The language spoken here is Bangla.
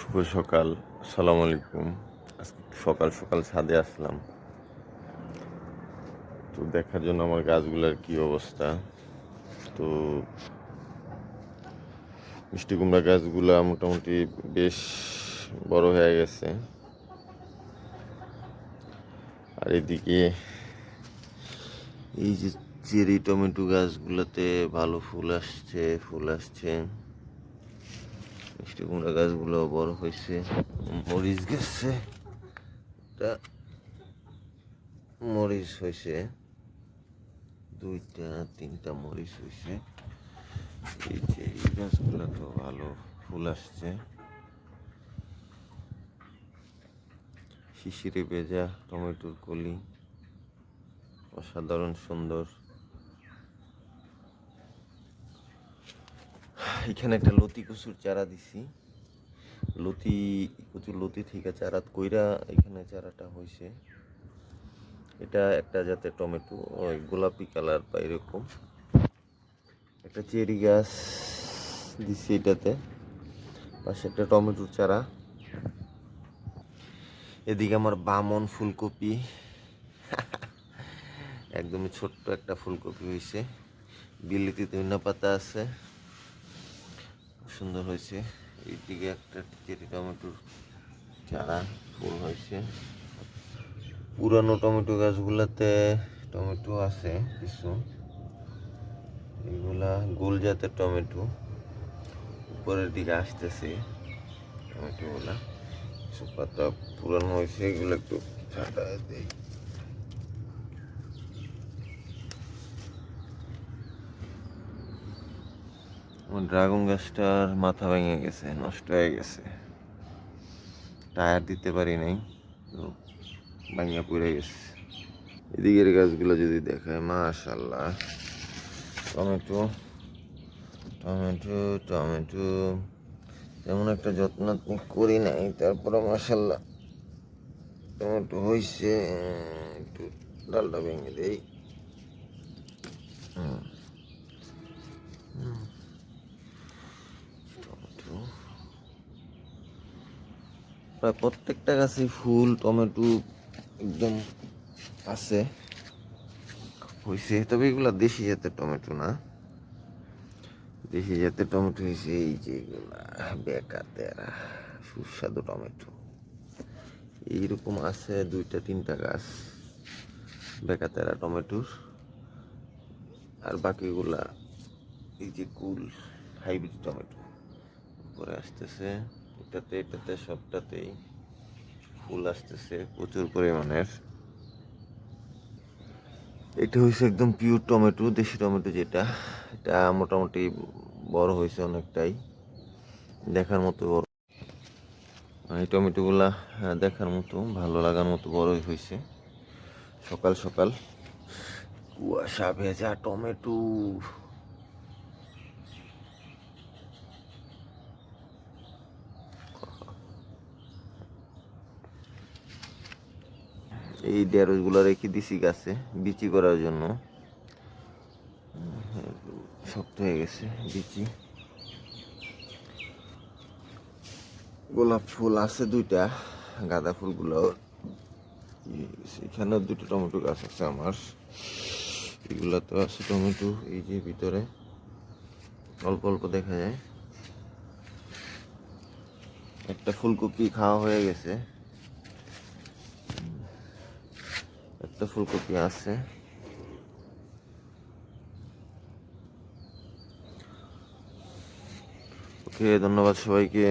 শুভ সকাল, আসসালামু আলাইকুম। আজকে সকাল সকাল ছাদে আসলাম। তো দেখার জন্য আমার গাছগুলোর কি অবস্থা? তো মিষ্টি কুমড়া গাছগুলা মোটামুটি বেশ বড় হয়ে গেছে। আর এদিকে এই যে চেরি টমেটো গাছগুলোতে ভালো ফুল আসছে ফুল আসছে। মিষ্টি কুমড়া গাছগুলো বড় হয়েছে, মরিচ গেছে। মরিচ হয়েছে, দুইটা, তিনটা মরিচ হয়েছে। এই যে এই গাছগুলো তো ভালো ফুল আসছে। শিশিরে ভেজা টমেটোর কলি, অসাধারণ সুন্দর। এখানে একটা লতি কচুর চারা দিছি। লতি, কচুর লতি থেকে চারা কইরা এখানে চারাটা হয়েছে এটা একটা যাতে টমেটো, ওই গোলাপি কালার বা এরকম। একটা চেরি গাছ দিছি এটাতে। পাশে একটা টমেটোর চারা। এদিকে আমার বামন ফুলকপি। একদমই ছোট্ট একটা ফুলকপি হয়েছে বিলিতি ধনিয়া পাতা আছে। সুন্দর হয়েছে। এইদিকে একটা চেরি টমেটোর চারা ফুল হয়েছে। পুরানো টমেটো গাছগুলোতে টমেটো আছে কিছু। এগুলা গোল জাতের টমেটো। উপরের দিকে আসতেছে টমেটোগুলা। কিছু পাতা পুরানো হয়েছে, এগুলো একটু ছাটা দেয় আমার ড্রাগন গাছটার মাথা ভেঙে গেছে, নষ্ট হয়ে গেছে। টায়ার দিতে পারি নাই, তো ভাঙিয়া পড়ে গেছে। এদিকের গাছগুলো যদি দেখায় মাশাল্লাহ টমেটো টমেটো টমেটো। তেমন একটা যত্ন করি নাই তারপরে মাশাল্লাহ টমেটো হয়েছে একটু ডালটা ভেঙে দেই হুম টমেটো প্রায় প্রত্যেকটা গাছে ফুল, টমেটো একদম আছে। হয়েছে তবে এগুলা দেশি জাতের টমেটো না। দেশি জাতের টমেটো হয়েছে এই যে এগুলা বেকা তেরা, সুস্বাদু টমেটো। এইরকম আছে দুইটা, তিনটা গাছ বেকা তেরা টমেটোর। আর বাকিগুলা এই যে কুল, হাইব্রিড টমেটো। উপরে আসতেছে। এটাতে এটাতে সবটাতেই ফুল আসতেছে প্রচুর পরিমাণের। এটা হয়েছে একদম পিওর টমেটো দেশি টমেটো যেটা। এটা মোটামুটি বড় হয়েছে অনেকটাই। দেখার মতো বড়। এই টমেটোগুলা হ্যাঁ, দেখার মতো ভালো লাগার মতো বড়ই হয়েছে সকাল সকাল। কুয়াশা ভেজা টমেটো। এই ঢেঁড়সগুলো রেখে দিছি গাছে বিচি করার জন্য। শক্ত হয়ে গেছে বিচি। গোলাপ ফুল আছে দুইটা, গাঁদা ফুলগুলো। এখানে দুটো টমেটো গাছ আছে আমার। এগুলো তো আছে টমেটো, এই যে ভিতরে। অল্প অল্প দেখা যায়। একটা ফুলকপি খাওয়া হয়ে গেছে। একটা ফুলকপি আছে। ওকে ধন্যবাদ সবাইকে।